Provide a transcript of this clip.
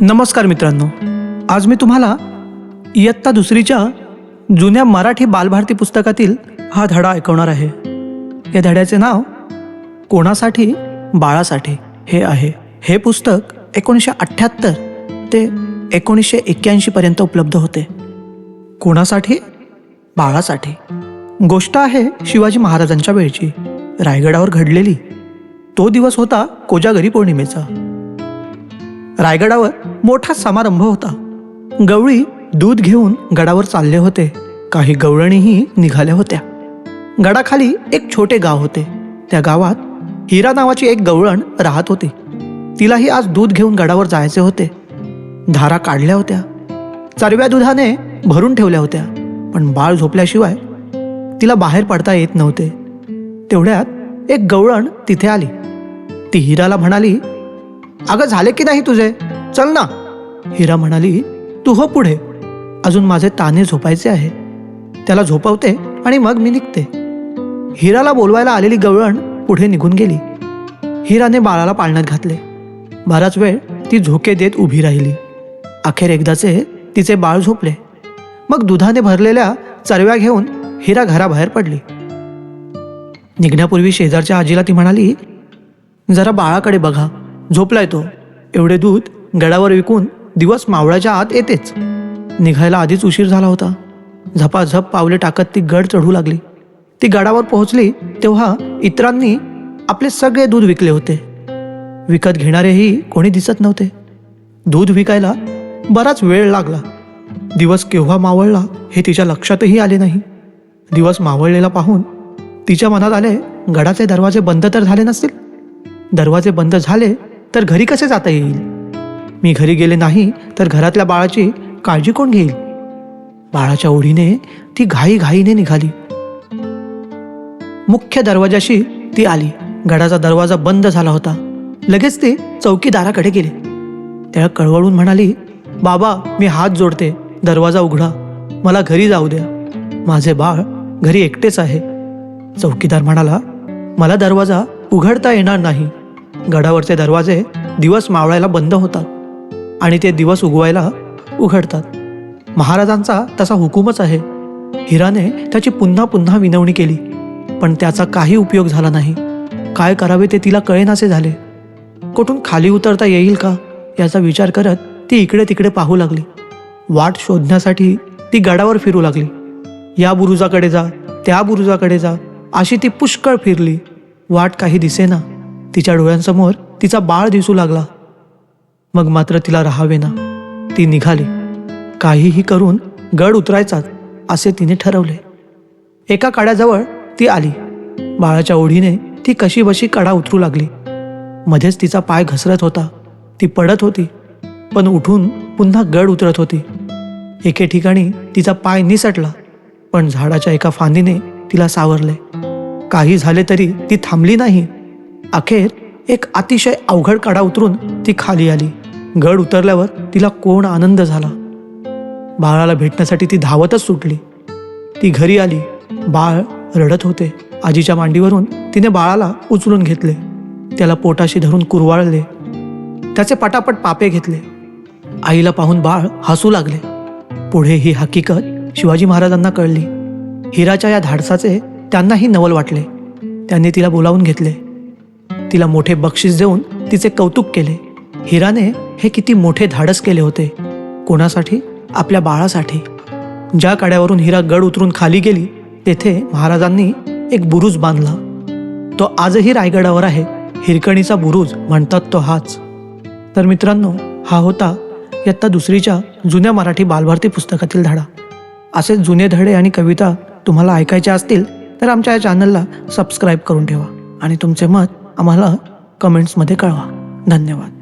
नमस्कार मित्रांनो. आज मी तुम्हाला इयत्ता दुसरीच्या जुन्या मराठी बालभारती पुस्तकातील हा धडा ऐकवणार आहे. या धड्याचे नाव कोणासाठी बाळासाठी हे आहे. हे पुस्तक एकोणीसशे अठ्ठ्याहत्तर ते एकोणीसशे एक्क्याऐंशी पर्यंत उपलब्ध होते. कोणासाठी? बाळासाठी. गोष्ट आहे शिवाजी महाराजांच्या वेळची. रायगडावर घडलेली. तो दिवस होता कोजागरी पौर्णिमेचा. रायगडावर मोठा समारंभ होता. गवळी दूध घेऊन गडावर चालले होते. काही गवळणीही निघाल्या होत्या. गडाखाली एक छोटे गाव होते. त्या गावात हिरा नावाची एक गवळण राहत होती. तिलाही आज दूध घेऊन गडावर जायचे होते. धारा काढल्या होत्या. चरव्या दुधाने भरून ठेवल्या होत्या. पण बाळ झोपल्याशिवाय तिला बाहेर पडता येत नव्हते. तेवढ्यात एक गवळण तिथे आली. ती हिराला म्हणाली अगं झाले की नाही तुझे? चल ना. हिरा म्हणाली तू हो पुढे. अजून माझे ताने झोपायचे आहे. त्याला झोपवते आणि मग मी निघते. हिराला बोलवायला आलेली गवळण पुढे निघून गेली. हिराने बाळाला पाळण्यात घातले. बराच वेळ ती झोके देत उभी राहिली. अखेर एकदाचे तिचे बाळ झोपले. मग दुधाने भरलेल्या चरव्या घेऊन हिरा घराबाहेर पडली. निघण्यापूर्वी शेजारच्या आजीला ती म्हणाली जरा बाळाकडे बघा. झोपलाय तो. एवढे दूध गडावर विकून दिवस मावळाच्या आत येतेच. निघायला आधीच उशीर झाला होता. झपाझप पावले टाकत ती गड चढू लागली. ती गडावर पोहोचली तेव्हा इतरांनी आपले सगळे दूध विकले होते. विकत घेणारेही कोणी दिसत नव्हते. दूध विकायला बराच वेळ लागला. दिवस केव्हा मावळला हे तिच्या लक्षातही आले नाही. दिवस मावळलेला पाहून तिच्या मनात आले गडाचे दरवाजे बंद तर झाले नसतील? दरवाजे बंद झाले तर घरी कसे जाता येईल? मी घरी गेले नाही तर घरातल्या बाळाची काळजी कोण घेईल? बाळाच्या ओढीने ती घाई घाईने निघाली. मुख्य दरवाजाशी ती आली. गडाचा दरवाजा बंद झाला होता. लगेच ती चौकीदाराकडे गेली. त्याला कळवळून म्हणाली बाबा मी हात जोडते. दरवाजा उघडा. मला घरी जाऊ द्या. माझे बाळ घरी एकटेच आहे. चौकीदार म्हणाला मला दरवाजा उघडता येणार नाही. गडावरचे दरवाजे दिवस मावळायला बंद होतात आणि ते दिवस उगवायला उघडतात. महाराजांचा तसा हुकूमच आहे. हिराने त्याची पुन्हा पुन्हा विनवणी केली पण त्याचा काही उपयोग झाला नाही. काय करावे ते तिला कळेनासे झाले. कुठून खाली उतरता येईल का याचा विचार करत ती इकडे तिकडे पाहू लागली. वाट शोधण्यासाठी ती गडावर फिरू लागली. या बुरुजाकडे जा त्या बुरुजाकडे जा अशी ती पुष्कळ फिरली. वाट काही दिसेना. तिच्या डोळ्यांसमोर तिचा बाळ दिसू लागला. मग मात्र तिला राहावे ना. ती निघाली. काहीही करून गड उतरायचाच असे तिने ठरवले. एका कड्याजवळ ती आली. बाळाच्या ओढीने ती कशी बशी कडा उतरू लागली. मध्येच तिचा पाय घसरत होता. ती पडत होती. पण उठून पुन्हा गड उतरत होती. एके ठिकाणी तिचा पाय निसटला. पण झाडाच्या एका फांदीने तिला सावरले. काही झाले तरी ती थांबली नाही. अखेर एक अतिशय अवघड काढा उतरून ती खाली आली. गड उतरल्यावर तिला कोण आनंद झाला? बाळाला भेटण्यासाठी ती धावतच सुटली. ती घरी आली. बाळ रडत होते. आजीच्या मांडीवरून तिने बाळाला उचलून घेतले. त्याला पोटाशी धरून कुरवाळले. त्याचे पटापट पापे घेतले. आईला पाहून बाळ हसू लागले. पुढे ही हकीकत शिवाजी महाराजांना कळली. हिराच्या या धाडसाचे त्यांनाही नवल वाटले. त्यांनी तिला बोलावून घेतले. तिला मोठे बक्षीस देऊन तिचे कौतुक केले. हिराने हे किती मोठे धाडस केले होते. कोणासाठी? आपल्या बाळासाठी. ज्या काड्यावरून हिरा गड उतरून खाली गेली तेथे महाराजांनी एक बुरुज बांधला. तो आजही रायगडावर आहे. हिरकणीचा बुरुज म्हणतात तो हाच. तर मित्रांनो हा होता इयत्ता दुसरीच्या जुन्या मराठी बालभारती पुस्तकातील धडा. असेच जुने धडे आणि कविता तुम्हाला ऐकायच्या असतील तर आमच्या या चॅनलला सबस्क्राईब करून ठेवा. आणि तुमचे मत आम्हाला कमेंट्समध्ये कळवा. धन्यवाद.